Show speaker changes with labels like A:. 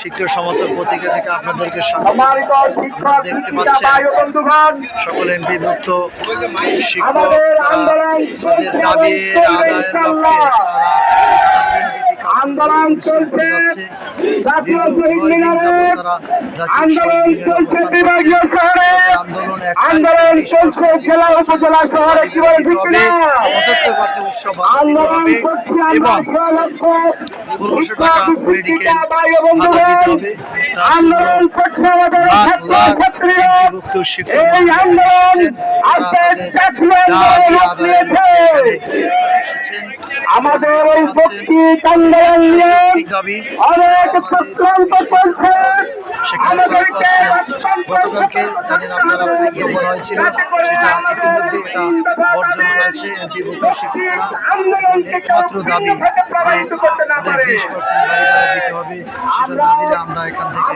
A: শিক্ষক পত্রিকা থেকে আপনাদেরকে দেখতে পাচ্ছেন। শিক্ষক
B: আন্দোলন
A: তাদের
B: চলছে
A: দাবির
B: এবং চলবে
A: আদায়ের লক্ষ্যে
B: আন্দোলন চলছে। জাতীয় শহীদ মিনারে আন্দোলন চলছে বিভাগীয় শহরে। আন্দোলন চলছে জেলা উপজেলা শহরে আন্দোলন করছে আমাদের ছাত্র ছাত্রীরা। এই আন্দোলন আজকে জাতীয় আন্দোলন। আমাদের নিয়ে অনেক চলছে
A: সেখানে পাঁচ
B: আমাদেরকে
A: পার্সেন্ট গতকালকে যাদের আপনারা বিজ্ঞাপন হয়েছিল সেটা ইতিমধ্যে এটা বর্জন করেছে এমপি ভুক্ত শিক্ষকরা। একমাত্র দাবি যে বিশ পার্সেন্ট বাড়ি দিতে হবে সেটা না দিলে আমরা এখান থেকে